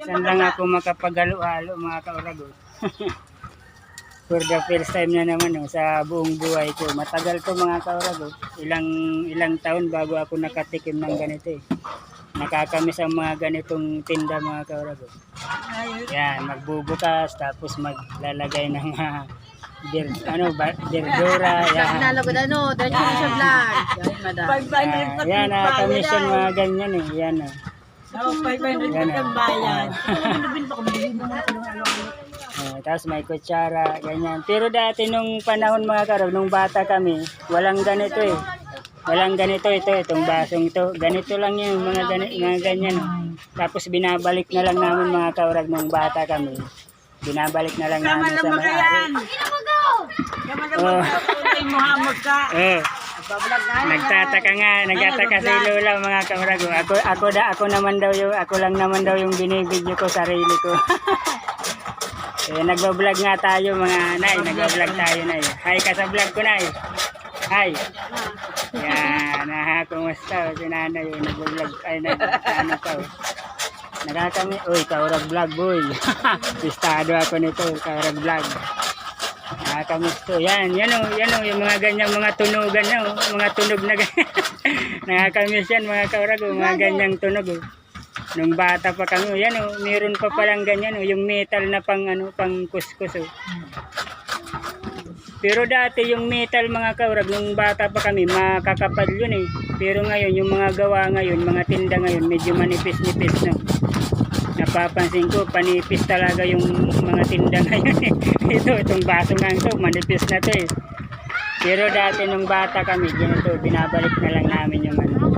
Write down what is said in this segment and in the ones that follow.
Saan lang ako makapagalo-halo mga kaurago. For the first time na naman oh, sa buong buhay ko. Matagal to mga kaurago. Ilang ilang taon bago ako nakatikim ng ganito eh. Nakakamiss ang mga ganitong tinda mga kaurago. Yan, magbubukas tapos maglalagay ng ah, bir, ano, ba, berdura. Yan. Nalagod ano, na siya vlog. Yan, madam. Ah, yan, nakakamiss yung mga ganyan eh. Yan ah. Oh, 500 Yan, ang ah. bayan. Ah, tapos may kutsara, ganyan. Pero dati nung panahon mga karog, nung bata kami, walang ganito eh. Walang ganito ito, itong basong ito. Ganito lang yung mga, gani, mga ganyan. Tapos binabalik na lang namin mga kaurag nung bata kami. Binabalik na lang Sama namin sa na may-ari. magayan. Sama na Oh. magayan. Muhammad ka. Eh, nagtataka nga, nagtataka si Lola mga kaurago. Ako ako da ako naman daw yung ako lang naman daw yung binibidyo ko sarili ko. eh nagba-vlog nga tayo mga nay, nagba-vlog tayo nay. Hi ka sa vlog ko nay. Hi. Yan, ah, kumusta? Si nanay yung nag-vlog, ay nag, ano pa. oh. Nakakami, uy, kaurag vlog boy. Pistado ako nito, kaurag vlog. Nakakamiss to. Yan, yan o, yan o, yung mga ganyang mga tunugan na o, mga tunog na ganyan. Nakakamiss yan mga kaurag mga ganyang tunog o. Nung bata pa kami, yan o, meron pa palang ganyan o, yung metal na pang ano, pang kuskus o. Pero dati yung metal mga kaurag, nung bata pa kami, makakapal yun eh. Pero ngayon, yung mga gawa ngayon, mga tinda ngayon, medyo manipis-nipis na. Napapansin ko, panipis talaga yung mga tinda ngayon eh. Ito, itong baso nga ito, manipis na to eh. Pero dati nung bata kami, ganito, binabalik na lang namin yung ano.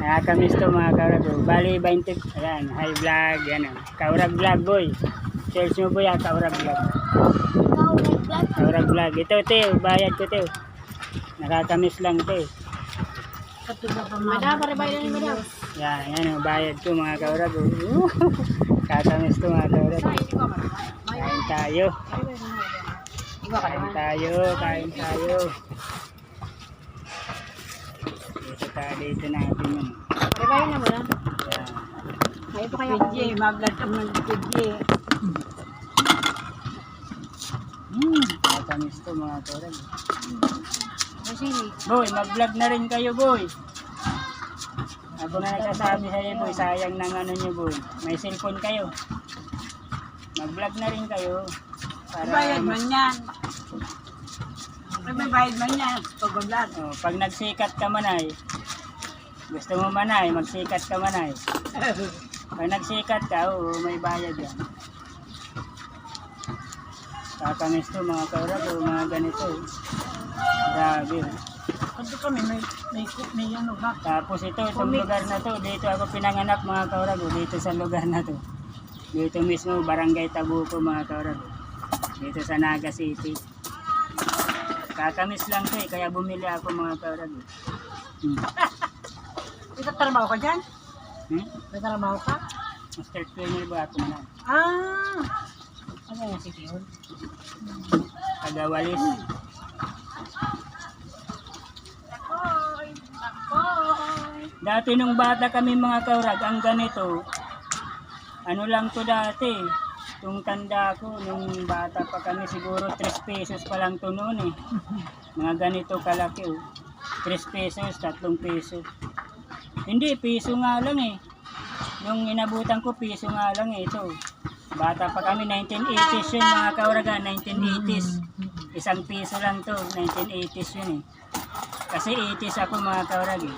Nakakamiss to mga kaurag. oh. Bali, 20, ayan, high vlog, yan o. Kaurag vlog boy. Search mo po yan, kaurag vlog. Kaurag vlog. Ito, Teo, bayad ko, Teo. Nakakamiss lang, Teo. Madam, pare bayan ni madam. Yan, yan o, bayad ko mga kaurag. Kakamiss to mga kaurag. Kain tayo. Kain tayo, kain tayo. Dito tayo, dito natin yun. Bayan na madam. Yan. May pa kayo. Pidye, maglat ang mga pidye. Hmm, kakamiss to mga kaurag. Boy, mag-vlog na rin kayo, boy. Ako na nagsasabi sa iyo, boy, sayang ng ano nyo, boy. May cellphone kayo. Mag-vlog na rin kayo. Para, Bayad man yan. Ay, may bayad man yan. Pag-vlog. Oh, pag nagsikat ka man ay, gusto mo man ay, magsikat ka man ay. Pag nagsikat ka, oo, may bayad yan. Kakamiss to mga kaurag, o mga ganito. eh. Grabe. oh. Kasi kami, may, may, may ano ba? Tapos ito, itong lugar na to, dito ako pinanganak mga kaurago, dito sa lugar na to. Dito mismo, Barangay Tabuco mga kaurago. Dito sa Naga City. Kakamis lang to eh, kaya bumili ako mga kaurago. Hmm. Ikaw trabaho ka dyan? Hmm? May trabaho ka? Master trainer ba ako na? Ah! Ano yung city yun? Tagawalis. Dati nung bata kami mga kaurag, ang ganito, ano lang to dati, itong tanda ko, nung bata pa kami, siguro 3 pesos pa lang to noon eh. Mga ganito kalaki oh. 3 pesos, 3 pesos. Hindi, piso nga lang eh. Nung inabutan ko, piso nga lang eh ito. Bata pa kami, 1980s yun mga kauraga, 1980s. Isang piso lang to, 1980s yun eh. Kasi 80s ako mga kaurag eh.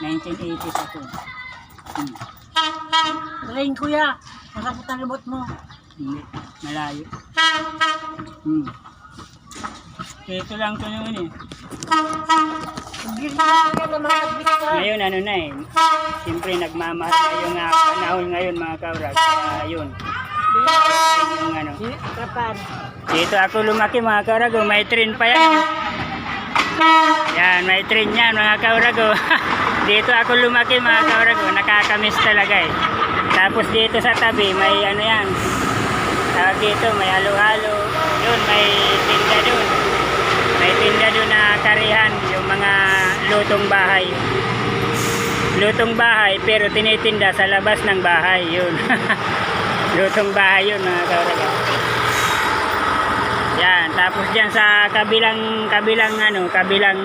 1980s ako. Hmm. Rain kuya. Masakot ang remote mo. Hindi, malayo. Hmm. Ito lang to noon eh. Ngayon ano na eh. Siyempre nagmamahal na yung uh, panahon ngayon mga kaurag. Kaya yun. Yung ano. Dito ako lumaki mga kaurago, may train pa yan. Yan, may train yan mga kaurago. dito ako lumaki mga kaurago, nakakamiss talaga eh. Tapos dito sa tabi, may ano yan. Tawag dito, may halo-halo. Yun, may tinda dun. May tinda dun na karihan, yung mga lutong bahay. lutong bahay pero tinitinda sa labas ng bahay yun lutong bahay yun mga kauraga yan tapos dyan sa kabilang kabilang ano kabilang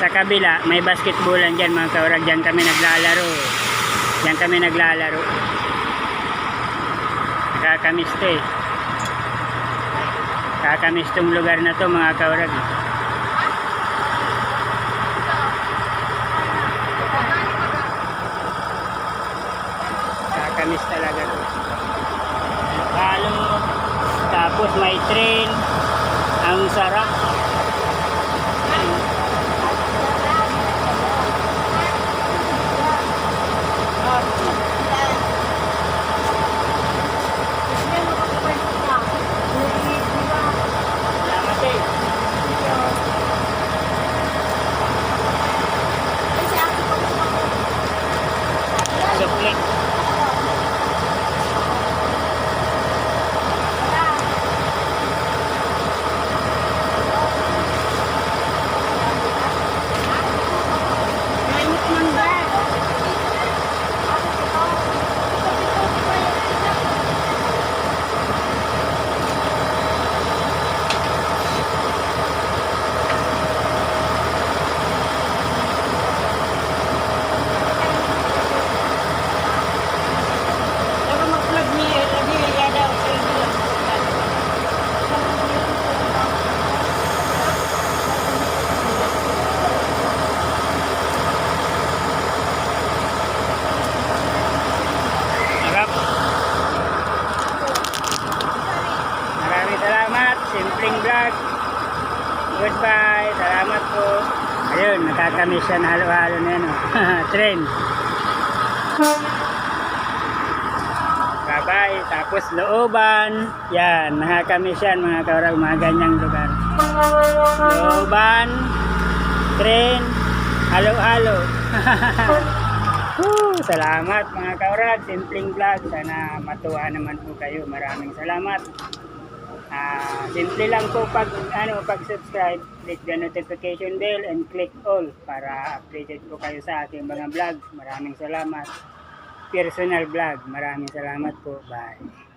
sa kabila may basketballan dyan mga kaurag dyan kami naglalaro. Dyan kami naglalaro. Nakakamiss to eh. Nakakamiss tong lugar na to mga kaurag. Nakakamiss talaga to. Tapos may train. Ang sarap. Salamat eh. Sukli. Mainit man ba? Pero mag-vlog niya, lagi niya daw sa inyo. Sarap. Maraming salamat. Simpleng vlog. Goodbye. Salamat po. Ayun, nakakamiss yan halo-halo na yan. oh. Train. Bye-bye. Tapos looban. Yan, nakakamiss yan mga kaurag, mga ganyang lugar. Looban. Train. Halo-halo. Salamat mga kaurag, simpleng vlog. Sana matuwa naman po kayo. Maraming salamat. Ah, simple lang po pag ano pag subscribe, click the notification bell and click all para updated po kayo sa ating mga vlogs. Maraming salamat. Personal vlog. Maraming salamat po. Bye.